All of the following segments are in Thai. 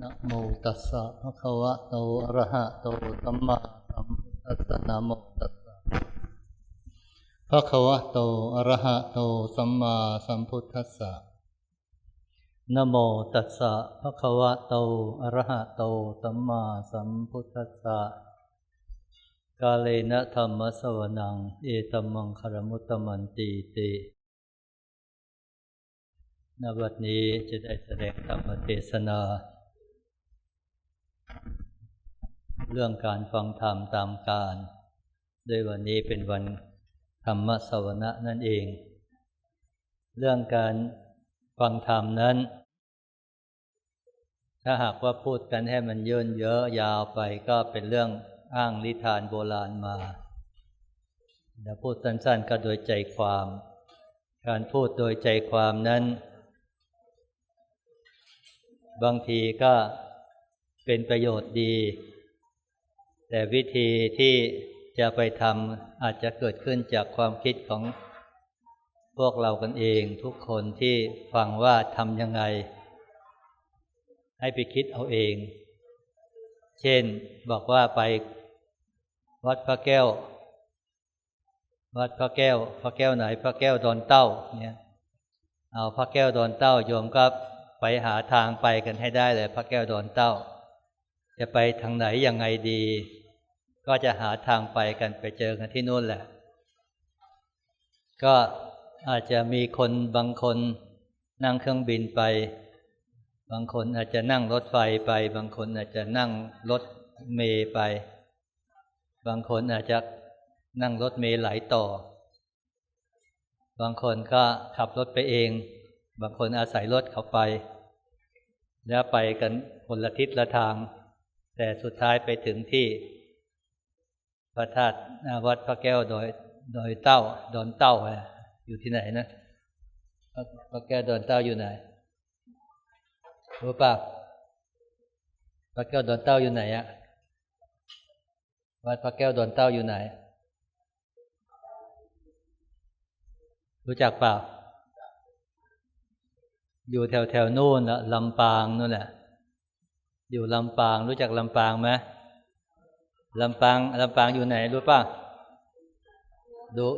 นะโมตัสสะภะคะวะโตอะระหะโตสัมมาสัมพุทธัสสะนะโมตัสสะภะคะวะโตอะระหะโตสัมมาสัมพุทธัสสะนะโมตัสสะภะคะวะโตอะระหะโตสัมมาสัมพุทธัสสะกาเลนะธรรมสวนัง เอตัมมังคารมุตตมันตีติณบัดนี้จะได้แสดงธรรมเทศนา เรื่องการฟังธรรมตามการด้วยวันนี้เป็นวันธรรมสวนะนั่นเอง เรื่องการฟังธรรมนั้น ถ้าหากว่าพูดกันให้มันเยินเยอะยาวไปก็เป็นเรื่องอ้างนิทานโบราณมาแต่พูดสั้นๆก็โดยใจความ การพูดโดยใจความนั้น บางทีก็เป็นประโยชน์ดี แต่วิธีที่จะไปทำอาจจะเกิดขึ้นจากความคิดของพวกเรากันเองทุกคนที่ฟังว่าทำยังไง ให้ไปคิดเอาเอง เช่นบอกว่าไปวัดพระแก้ว วัดพระแก้ว พระแก้วไหน พระแก้วดอนเต้าเนี่ยเอาพระแก้วดอนเต้าโยมก็ไปหาทางไปกันให้ได้เลย พระแก้วดอนเต้า จะไปทางไหนยังไงดี ก็จะหาทางไปกันไปเจอกันที่นู่นแหละ ก็อาจจะมีคนบางคนนั่งเครื่องบินไป บางคนอาจจะนั่งรถไฟไป บางคนอาจจะนั่งรถเมย์ไป บางคนอาจจะนั่งรถเมล์หลต่อ บางคนก็ขับรถไปเอง บางคนอาศัยรถเขาไป แล้วไปกันคนละทิศละทาง แต่สุดท้ายไปถึงที่ พระธาตุวัดพระแก้วโดยโดยเต้าดอนเต้าอยู่ที่ไหนนะพระแก้วดอนเต้าอยู่ไหนรู้ป่ะพระแก้วดอนเต้าอยู่ไหนอะวัดพระแก้วดอนเต้าอยู่ไหน รู้จักเปล่า อยู่แถวแถวนู่นละลำปางนู่นแหละอยู่ลำปางรู้จักลำปางไหม ลำปางลำปางอยู่ไหนรู้ป่ะดู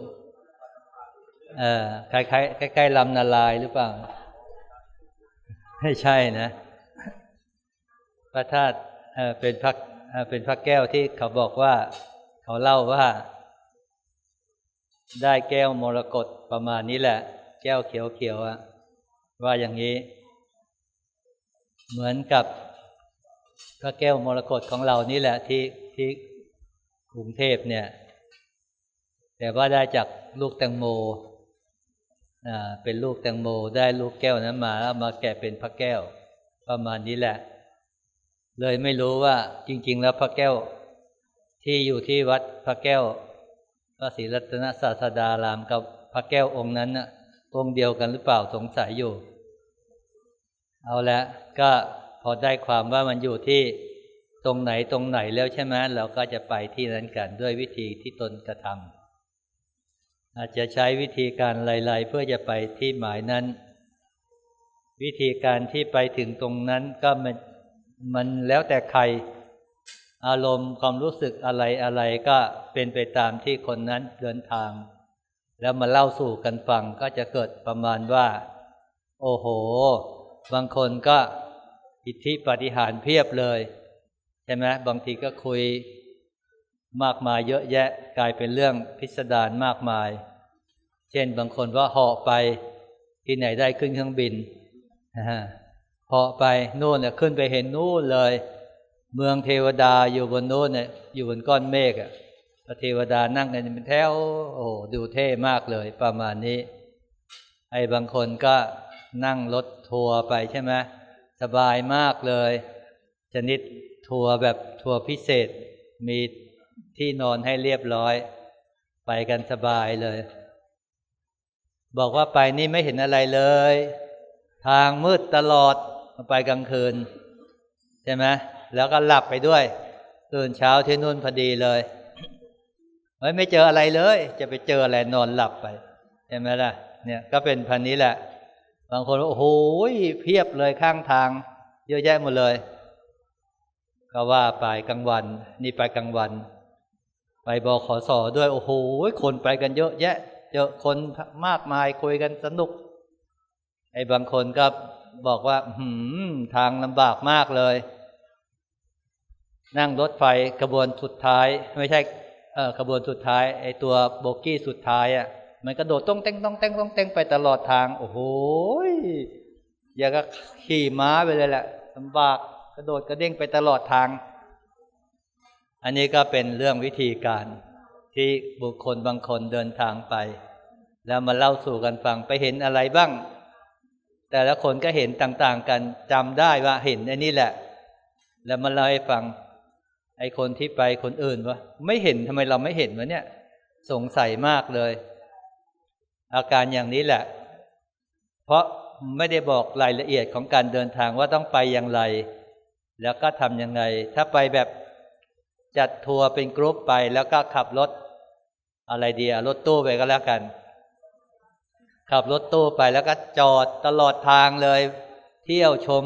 เออคล้ายใกล้ลำนาลายหรือเปล่าไม่ใช่นะ พระธาตุเป็นพระเป็นพระแก้วที่เขาบอกว่า เขาเล่าว่า ได้แก้วมรกตประมาณนี้แหละ แก้วเขียวๆอะว่าอย่างนี้ เหมือนกับพระแก้วมรกตของเรานี่แหละที่ ที่กรุงเทพเนี่ย แต่ว่าได้จากลูกแตงโมเป็นลูกแตงโมได้ลูกแก้วนั้นมาแล้วมาแกะเป็นพระแก้ว ประมาณนี้แหละ เลยไม่รู้ว่าจริง ๆ แล้วพระแก้ว ที่อยู่ที่วัดพระแก้วพระศรีรัตนศาสดารามกับพระแก้วองค์นั้นน่ะองค์เดียวกันหรือเปล่าสงสัยอยู่ เอาละก็พอได้ความว่ามันอยู่ที่ ตรงไหนตรงไหนแล้วใช่ไหมเราก็จะไปที่นั้นกันด้วยวิธีที่ตนกระทำอาจจะใช้วิธีการไล่ๆเพื่อจะไปที่หมายนั้น วิธีการที่ไปถึงตรงนั้นก็มันมันแล้วแต่ใคร อารมณ์ความรู้สึกอะไรอะไรก็เป็นไปตามที่คนนั้นเดินทาง แล้วมาเล่าสู่กันฟังก็จะเกิดประมาณว่า โอ้โห บางคนก็อิทธิปฏิหารเพียบเลย ใช่ไหมบางทีก็คุยมากมายเยอะแยะกลายเป็นเรื่องพิสดารมากมาย เช่นบางคนว่าเหาะไปที่ไหนได้ขึ้นเครื่องบินเหาะไปนู่นเนี่ยขึ้นไปเห็นนู่นเลย เมืองเทวดาอยู่บนโน้นเนี่ยอยู่บนก้อนเมฆอะพระเทวดานั่งกันเป็นแถวโอ้ดูเท่มากเลยประมาณนี้ ไอ้บางคนก็นั่งรถทัวร์ไปใช่ไหมสบายมากเลย ชนิด ทัวร์แบบทัวร์พิเศษมีที่นอนให้เรียบร้อย ไปกันสบายเลย บอกว่าไปนี่ไม่เห็นอะไรเลย ทางมืดตลอดไปกลางคืน ใช่ไหมแล้วก็หลับไปด้วยตื่นเช้าที่นู่นพอดีเลยเฮ้ยไม่เจออะไรเลย จะไปเจออะไรนอนหลับไปใช่ไหมล่ะ เนี่ยก็เป็นพันนี้แหละ บางคนโอ้โหเพียบเลยข้างทาง เยอะแยะหมดเลย ก็ว่าไปกลางวัน นี่ไปกลางวัน ไปบอขอสอด้วย โอ้โหคนไปกันเยอะแยะเจอคนมากมายคุยกันสนุก ไอ้บางคนก็บอกว่าหืมทางลำบากมากเลย นั่งรถไฟกระบวนสุดท้าย ไม่ใช่เออกระบวนสุดท้าย ไอ้ตัวโบกี้สุดท้ายอะ มันกระโดดต้องเต้งต้องเต้งต้องเต้งไปตลอดทาง โอ้โหอยากก็ขี่ม้าไปเลยแหละลำบาก กระโดดกระเด้งไปตลอดทาง อันนี้ก็เป็นเรื่องวิธีการที่บุคคลบางคนเดินทางไป แล้วมาเล่าสู่กันฟังไปเห็นอะไรบ้าง แต่ละคนก็เห็นต่างๆกันจำได้ว่าเห็นอ้นี่แหละ แล้วมาเล่าให้ฟัง ไอ้คนที่ไปคนอื่นว่าไม่เห็นทำไมเราไม่เห็นวะเนี่ย สงสัยมากเลย อาการอย่างนี้แหละ เพราะไม่ได้บอกรายละเอียดของการเดินทางว่าต้องไปอย่างไร แล้วก็ทำยังไง ถ้าไปแบบจัดทัวร์เป็นกรุ๊ปไป แล้วก็ขับรถ อะไรเดียรถตู้ไปก็แล้วกัน ขับรถตู้ไปแล้วก็จอดตลอดทางเลย เที่ยวชม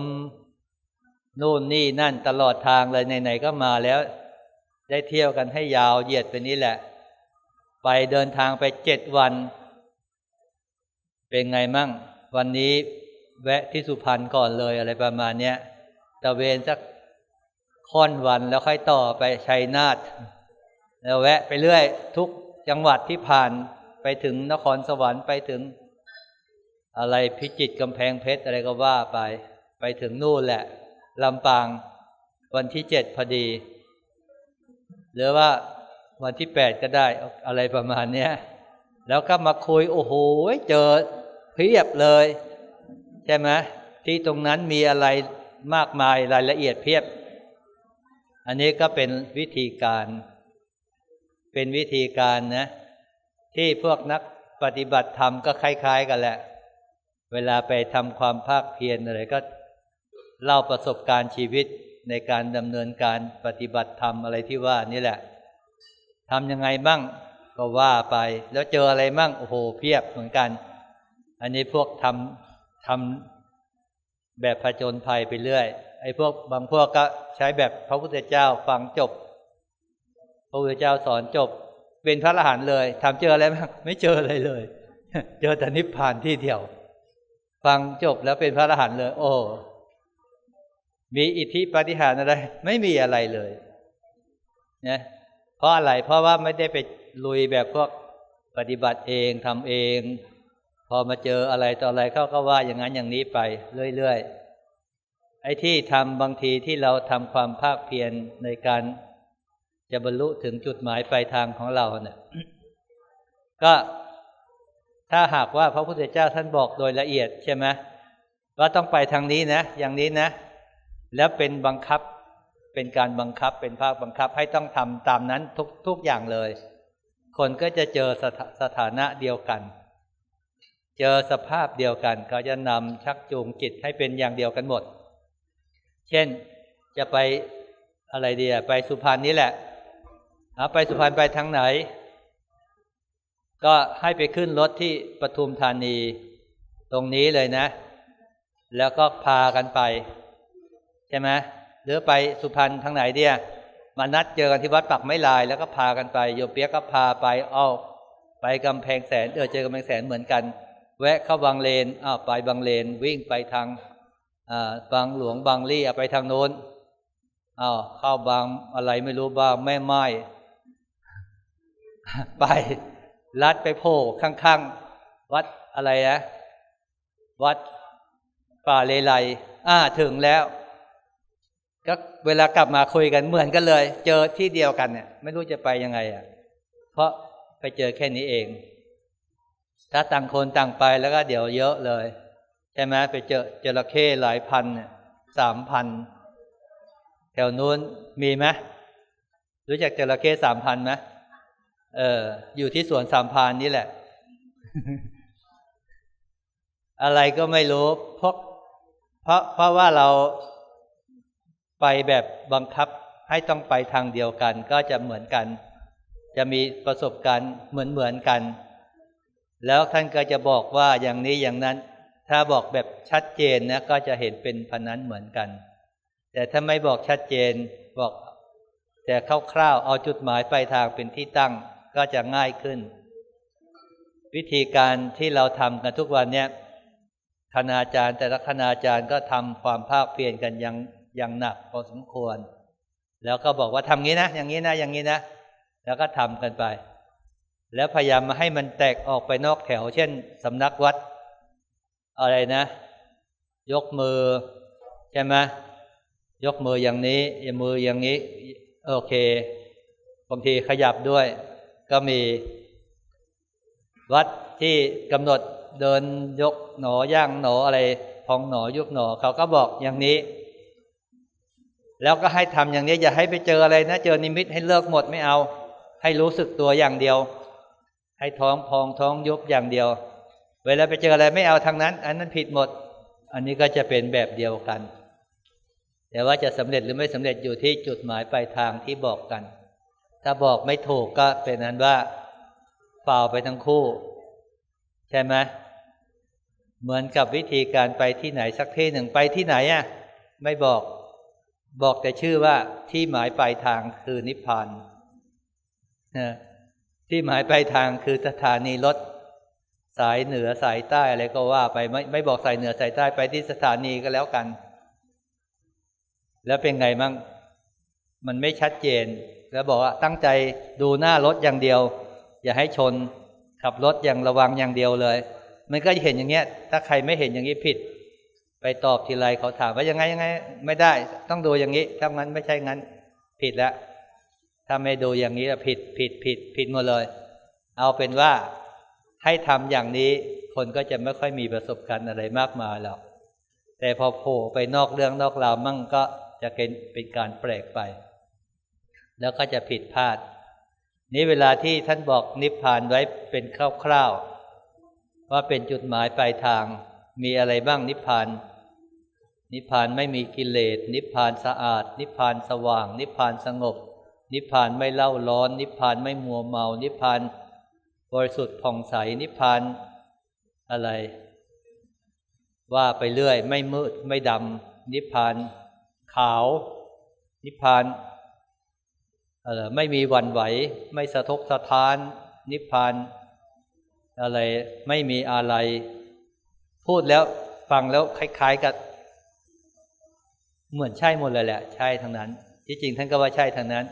นู่นนี่นั่นตลอดทางเลยไหนๆก็มาแล้ว ได้เที่ยวกันให้ยาวเหยียดไปนี้แหละ ไปเดินทางไปเจ็ดวัน เป็นไงมั่ง วันนี้แวะที่สุพรรณก่อนเลยอะไรประมาณเนี้ย ตะเวนสักค่อนวันแล้วค่อยต่อไปชัยนาทแล้วแวะไปเรื่อย ทุกจังหวัดที่ผ่านไปถึงนครสวรรค์ไปถึง อะไรพิจิตรกำแพงเพชรอะไรก็ว่าไป ไปถึงนู่นแหละลำปางวันที่เจ็ดพอดี หรือว่าวันที่แปดก็ได้อะไรประมาณเนี้ยแล้วก็มาคุยโอ้โหเจอเพียบเลย ใช่ไหมที่ตรงนั้นมีอะไร มากมายรายละเอียดเพียบ อันนี้ก็เป็นวิธีการ เป็นวิธีการนะที่พวกนักปฏิบัติธรรมก็คล้าย ๆ กันแหละ เวลาไปทำความภาคเพียรอะไรก็เล่าประสบการณ์ชีวิตในการดำเนินการปฏิบัติธรรมอะไรที่ว่านี่แหละทำยังไงบ้างก็ว่าไป แล้วเจออะไรบ้างโอ้โหเพียบเหมือนกัน อันนี้พวกทำทำ แบบผจญภัยไปเรื่อย ไอ้พวกบางพวกก็ใช้แบบพระพุทธเจ้าฟังจบ พระพุทธเจ้าสอนจบ เป็นพระอรหันต์เลยทำเจออะไรบ้างไม่เจออะไรเลย เจอแต่นิพพานที่เดียว ฟังจบแล้วเป็นพระอรหันต์เลย โอ้มีอิทธิปฏิหารอะไร ไม่มีอะไรเลยนะเพราะอะไรเพราะว่าไม่ได้ไปลุยแบบพวกปฏิบัติเองทำเอง พอมาเจออะไรต่ออะไรเขาก็ว่าอย่างนั้นอย่างนี้ไปเรื่อยๆไอ้ที่ทำบางทีที่เราทำความภาคเพียรในการจะบรรลุถึงจุดหมายปลายทางของเราเนี่ย ก็ถ้าหากว่าพระพุทธเจ้าท่านบอกโดยละเอียดใช่ไหมว่าต้องไปทางนี้นะ อย่างนี้นะ แล้วเป็นบังคับเป็นการบังคับเป็นภาคบังคับให้ต้องทำตามนั้นทุกทุกอย่างเลย คนก็จะเจอสถสถานะเดียวกัน เจอสภาพเดียวกัน เขาจะนำชักจูงจิตให้เป็นอย่างเดียวกันหมด เช่นจะไปอะไรเดียไปสุพรรณนี้แหละเอาไปสุพรรณไปทางไหน ก็ให้ไปขึ้นรถที่ปทุมธานีตรงนี้เลยนะ แล้วก็พากันไป ใช่ไหมหรือไปสุพรรณทางไหนเดียมานัดเจอกันที่วัดปักไม้ลาย แล้วก็พากันไปโยเปียกก็พาไปอ้าไปกำแพงแสนเออเจอกำแพงแสนเหมือนกัน แวะเข้าบางเลนอ้าวไปบางเลน วิ่งไปทางาบางหลวงบางลี่ไปทางโน้นอ้าวเข้าบางอะไรไม่รู้บางแม่ไม้ไปลัดไปโผล่ข้างๆ วัดอะไรนะวัดป่าเลไลอ่าถึงแล้ว ก็เวลากลับมาคุยกันเหมือนกันเลย เจอที่เดียวกันเนี่ย ไม่รู้จะไปยังไงอะ เพราะไปเจอแค่นี้เอง ถ้าต่างคนต่างไปแล้วก็เดี๋ยวเยอะเลย ใช่ไหมไปเจอจระเข้หลายพันเนี่ยสามพันแถวนู้นมีไหมรู้จักจระเข้สามพันไหมเออ อยู่ที่สวนสามพานนี่แหละ อะไรก็ไม่รู้เพราะเพราะเพราะว่าเราไปแบบบังคับให้ต้องไปทางเดียวกัน ก็จะเหมือนกัน จะมีประสบการณ์เหมือนเหมือนกัน แล้วท่านก็จะบอกว่าอย่างนี้อย่างนั้น ถ้าบอกแบบชัดเจนนะก็จะเห็นเป็นพันนั้นเหมือนกัน แต่ถ้าไม่บอกชัดเจนบอก แต่คร่าวๆเอาจุดหมายปลายทางเป็นที่ตั้งก็จะง่ายขึ้น วิธีการที่เราทำกันทุกวันเนี้ยคณาจารย์ แต่ละคณาจารย์ก็ทำความภาคเพียรกันอย่างอย่างหนักพอสมควร แล้วก็บอกว่าทำงี้นะ อย่างนี้นะ อย่างนี้นะ แล้วก็ทำกันไป แล้วพยายามมาให้มันแตกออกไปนอกแถว เช่นสำนักวัด อะไรนะ ยกมือ ใช่ไหมยกมืออย่างนี้มืออย่างนี้ โอเคบางทีขยับด้วย ก็มี วัดที่กำหนดเดินยกหนอย่างหนออะไรพองหนอยุบหนอเขาก็บอกอย่างนี้ แล้วก็ให้ทำอย่างนี้ อย่าให้ไปเจออะไรนะ เจอนิมิตให้เลิกหมดไม่เอา ให้รู้สึกตัวอย่างเดียว ให้ท้องพองท้องยุบอย่างเดียว เวลาไปเจออะไรไม่เอาทางนั้น อันนั้นผิดหมด อันนี้ก็จะเป็นแบบเดียวกัน แต่ว่าจะสำเร็จหรือไม่สำเร็จอยู่ที่จุดหมายปลายทางที่บอกกัน ถ้าบอกไม่ถูกก็เป็นนั้นว่าฝ่าไปทั้งคู่ ใช่ไหมเหมือนกับวิธีการไปที่ไหนสักที่หนึ่งไปที่ไหนอะไม่บอกบอกแต่ชื่อว่าที่หมายปลายทางคือนิพพานนะ ที่หมายปลายทางคือสถานีรถสายเหนือสายใต้อะไรก็ว่าไปไม่ไม่บอกสายเหนือสายใต้ไปที่สถานีก็แล้วกัน แล้วเป็นไงมั่งมันไม่ชัดเจน แล้วบอกว่าตั้งใจดูหน้ารถอย่างเดียว อย่าให้ชนขับรถอย่างระวังอย่างเดียวเลย มันก็จะเห็นอย่างเงี้ย ถ้าใครไม่เห็นอย่างนี้ผิด ไปตอบทีไรเขาถามว่ายังไงยังไง ไม่ได้ ต้องดูอย่างนี้ถ้างั้นไม่ใช่งั้น ผิดแล้ว ถ้าไม่ดูอย่างนี้ผิดผิดผิดผิดหมดเลย เอาเป็นว่าให้ทำอย่างนี้คนก็จะไม่ค่อยมีประสบการณ์อะไรมากมายหรอก แต่พอโผล่ไปนอกเรื่องนอกราวมั่งก็จะเป็นเป็นการแปลกไป แล้วก็จะผิดพลาด นี้เวลาที่ท่านบอกนิพพานไว้เป็นคร่าวๆว่าเป็นจุดหมายปลายทางมีอะไรบ้างนิพพาน นิพพานไม่มีกิเลส นิพพานสะอาด นิพพานสว่าง นิพพานสงบ นิพพานไม่เล่าร้อน นิพพานไม่มัวเมา นิพพานบริสุทธิ์ผ่องใส นิพพานอะไร ว่าไปเรื่อย ไม่มืดไม่ดำนิพพานขาว นิพพานออไม่มีวันไหว ไม่สะทกสะท้าน นิพพาน อะไรไม่มีอะไร พูดแล้วฟังแล้วคล้าย ๆกับ เหมือนใช่หมดเลยแหละ ใช่ทั้งนั้น ที่จริงท่านก็ว่าใช่ทั้งนั้น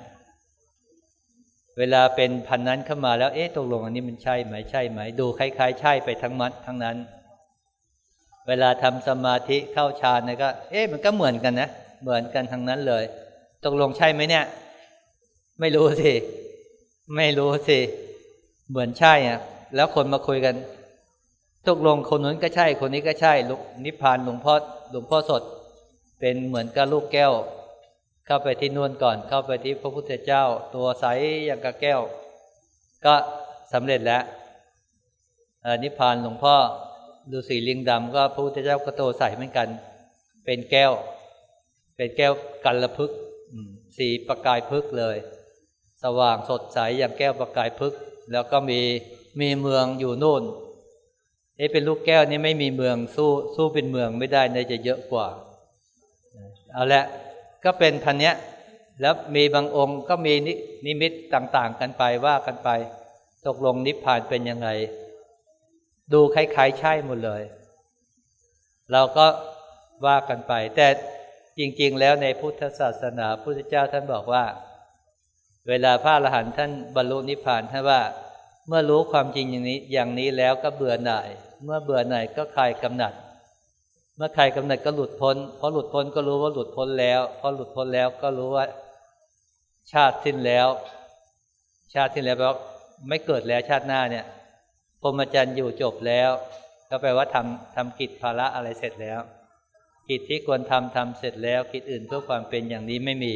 เวลาเป็นพันนั้นเข้ามาแล้ว เอ๊ะตกลงอันนี้มันใช่ไหมใช่ไหม ดูคล้ายๆ ใช่ไปทั้งมัดทั้งนั้น เวลาทำสมาธิเข้าฌานนี่ก็ เอ๊ะมันก็เหมือนกันนะเหมือนกันทั้งนั้นเลย ตกลงใช่ไหมเนี่ย ไม่รู้สิไม่รู้สิเหมือนใช่อะ แล้วคนมาคุยกัน ตกลงคนนู้นก็ใช่ คนนี้ก็ใช่นิพพานหลวงพ่อหลวงพ่อสด เป็นเหมือนกับลูกแก้ว เข้าไปที่นวนก่อน เข้าไปที่พระพุทธเจ้า ตัวใสอย่างกับแก้ว ก็สำเร็จแล้วนิพพานหลวงพ่อดูสีลิงดำก็พระพุทธเจ้าก็โตใสเหมือนกัน เป็นแก้ว เป็นแก้วกันละพึกสีประกายพึกเลย สว่างสดใสอย่างแก้วประกายพึก แล้วก็มีมีเมืองอยู่โน่นเอ้เป็นลูกแก้วนี่ไม่มีเมืองสู้สู้เป็นเมืองไม่ได้ในจะเยอะกว่า เอาละ ก็เป็นพันเนี้ย แล้วมีบางองค์ก็มีนิมิตต่างๆ กันไปว่ากันไป ตกลงนิพพานเป็นยังไง ดูคล้ายๆใช่หมดเลย เราก็ว่ากันไป แต่จริง ๆ แล้วในพุทธศาสนาพุทธเจ้าท่านบอกว่า เวลาพระอรหันต์ท่านบรรลุนิพพานท่านว่า เมื่อรู้ความจริงอย่างนี้อย่างนี้แล้วก็เบื่อหน่าย เมื่อเบื่อหน่ายก็คลายกำหนัด เมื่อใคลายกำหนดก็หลุดพ้นพอหลุดพ้นก็รู้ว่าหลุดพ้นแล้วพอหลุดพ้นแล้วก็รู้ว่า ชาติสิ้นแล้ว ชาติสิ้นแล้วแปลว่าไม่เกิดแล้วชาติหน้าเนี่ยพรหมจรรย์อยู่จบแล้ว ก็แปลว่าทำทำกิจภาระอะไรเสร็จแล้วกิจที่ควรทำทำเสร็จแล้วกิจอื่นเพื่อความเป็นอย่างนี้ไม่มี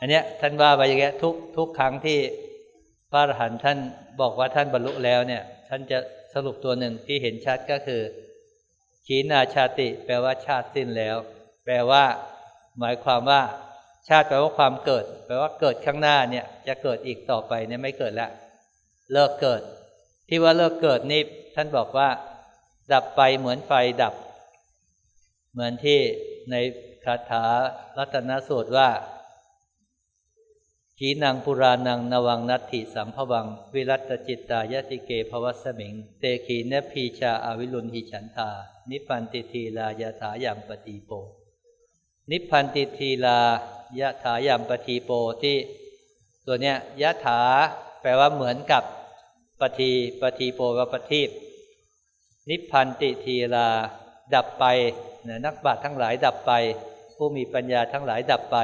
อันเนี้ยท่านว่าไปอย่างเงี้ยทุกทุกครั้งที่พระอรหันต์ท่านบอกว่าท่านบรรลุแล้วเนี่ย ท่านจะสรุปตัวหนึ่งที่เห็นชัดก็คือ ขีนาชาติ แปลว่าชาติสิ้นแล้ว แปลว่า หมายความว่า ชาติแปลว่าความเกิด แปลว่าเกิดข้างหน้าเนี่ย จะเกิดอีกต่อไปเนี่ยไม่เกิดละเลิกเกิด ที่ว่าเลิกเกิดนี่ท่านบอกว่า ดับไปเหมือนไฟดับ เหมือนที่ในคาถารัตนสูตรว่าขีนังปุรานังนวังนัตถิสัมภวัง วิรัตจิตตายติเกภวัสมิง เตขีเนพีชาอาวิรุณหิฉันทา นิพพันติทีลายถายังปฏิโป นิพพันติทีลายะถายังปฏิโปที่ตัวเนี้ยยะถาแปลว่าเหมือนกับปฏิปฏิโปกับปฏิบนิพพันติทีลา ดับไปน,นักบาตทั้งหลายดับไป ผู้มีปัญญาทั้งหลายดับไป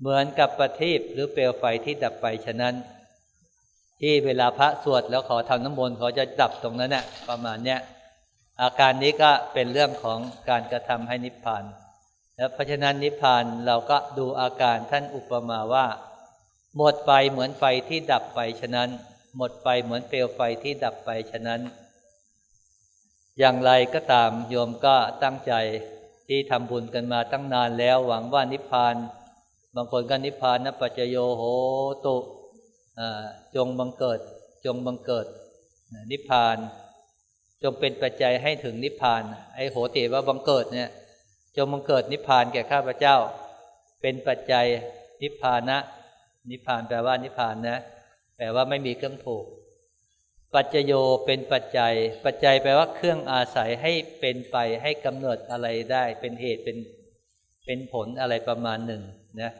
เหมือนกับประทีปหรือเปลวไฟที่ดับไปฉะนั้น ที่เวลาพระสวดแล้วขอทำน้ำมนต์เขาจะดับตรงนั้นน่ะประมาณเนี้ย อาการนี้ก็เป็นเรื่องของการกระทำให้นิพพาน แล้วเพราะฉะนั้นนิพพานเราก็ดูอาการท่านอุปมาว่า หมดไปเหมือนไฟที่ดับไปฉะนั้น หมดไปเหมือนเปลวไฟที่ดับไปฉะนั้น อย่างไรก็ตามโยมก็ตั้งใจที่ทำบุญกันมาตั้งนานแล้วหวังว่านิพพาน บางคนก็นิพพานนะปัจจโยโหตุจงบังเกิด จงบังเกิดนิพพาน จงเป็นปัจจัยให้ถึงนิพพาน ไอ้โหติว่าบังเกิดเนี่ย จงบังเกิดนิพพานแก่ข้าพเจ้า เป็นปัจจัยนิพพานะ นิพพานแปลว่านิพพานนะ แปลว่าไม่มีเครื่องผูก ปัจจโยเป็นปัจจัย ปัจจัยแปลว่าเครื่องอาศัยให้เป็นไปให้กำเนิดอะไรได้ เป็นเหตุเป็นเป็นผลอะไรประมาณหนึ่งนะ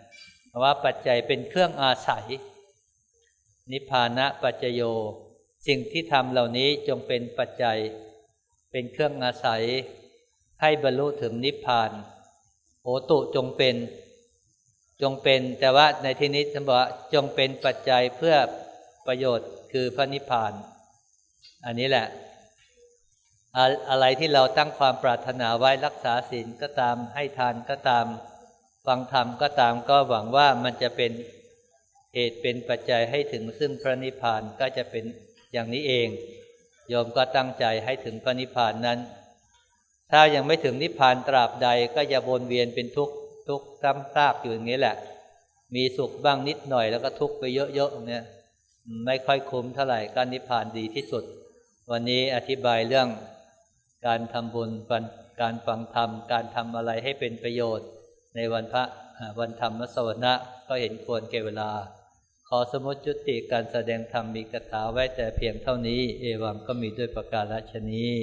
เพราะว่าปัจจัยเป็นเครื่องอาศัย นิพพานะปัจจโย สิ่งที่ทำเหล่านี้จงเป็นปัจจัย เป็นเครื่องอาศัย ให้บรรลุถึงนิพพานโอตุจงเป็น จงเป็น แต่ว่าในที่นี้ท่านบอกว่าจงเป็นปัจจัยเพื่อประโยชน์คือพระนิพพาน อันนี้แหละ อะไรที่เราตั้งความปรารถนาไว้รักษาศีลก็ตามให้ทานก็ตาม ฟังธรรมก็ตามก็หวังว่ามันจะเป็นเหตุเป็นปัจจัยให้ถึงซึ่งพระนิพพานก็จะเป็น อย่างนี้เอง โยมก็ตั้งใจให้ถึงพระนิพพานนั้น ถ้ายังไม่ถึงนิพพานตราบใดก็จะวนเวียนเป็นทุกข์ทุกข์ซ้ำซากอยู่อย่างนี้แหละ มีสุขบ้างนิดหน่อยแล้วก็ทุกข์ไปเยอะๆเนี่ยไม่ค่อยคุ้มเท่าไหร่ก็นิพพานดีที่สุด วันนี้อธิบายเรื่องการทำบุญการฟังธรรม การทำอะไรให้เป็นประโยชน์ ในวันพระวันธรรมสวนะก็เห็นควรเก่เวลา ขอสมมติจุติการแสดงธรรมมีกถาไว้แต่เพียงเท่านี้ เอวังก็มีด้วยประการฉนี้